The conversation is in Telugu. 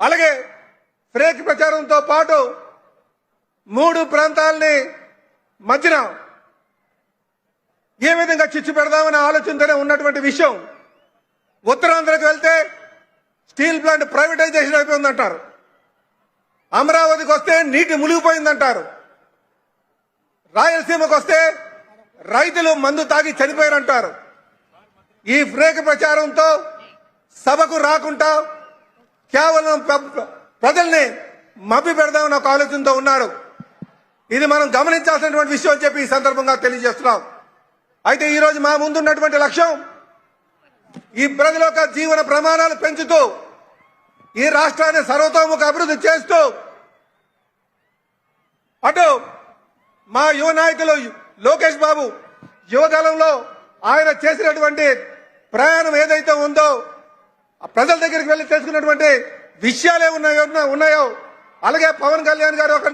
అలాగే ఫ్రేక్ ప్రచారంతో పాటు మూడు ప్రాంతాలని మధ్యన ఏ విధంగా చిచ్చు పెడదామనే ఆలోచనతోనే ఉన్నటువంటి విషయం ఉత్తరాంధ్రకు వెళ్తే స్టీల్ ప్లాంట్ ప్రైవేటైజేషన్ అయిపోయిందంటారు. అమరావతికి వస్తే నీటి మునిగిపోయిందంటారు. రాయలసీమకు వస్తే రైతులు మందు తాగి చనిపోయారంటారు. ఈ ఫ్రేక్ ప్రచారంతో సభకు రాకుండా కేవలం ప్ర- ప్రజల్ని మభ్య పెడదామని ఒక ఆలోచనతో ఉన్నారు. ఇది మనం గమనించాల్సినటువంటి విషయం అని చెప్పి ఈ సందర్భంగా తెలియజేస్తున్నాం. అయితే ఈ రోజు మా ముందున్నటువంటి లక్ష్యం ఈ ప్రజల యొక్క జీవన ప్రమాణాలు పెంచుతూ ఈ రాష్ట్రాన్ని సర్వతోముఖ అభివృద్ధి చేస్తూ అటు మా యువ నాయకులు లోకేష్ బాబు యువకాలంలో ఆయన చేసినటువంటి ప్రయాణం ఏదైతే ఉందో ప్రజల దగ్గరికి వెళ్ళి తెలుసుకున్నటువంటి విషయాలు ఏమున్నాయో ఉన్నాయో. అలాగే పవన్ కళ్యాణ్ గారు ఒక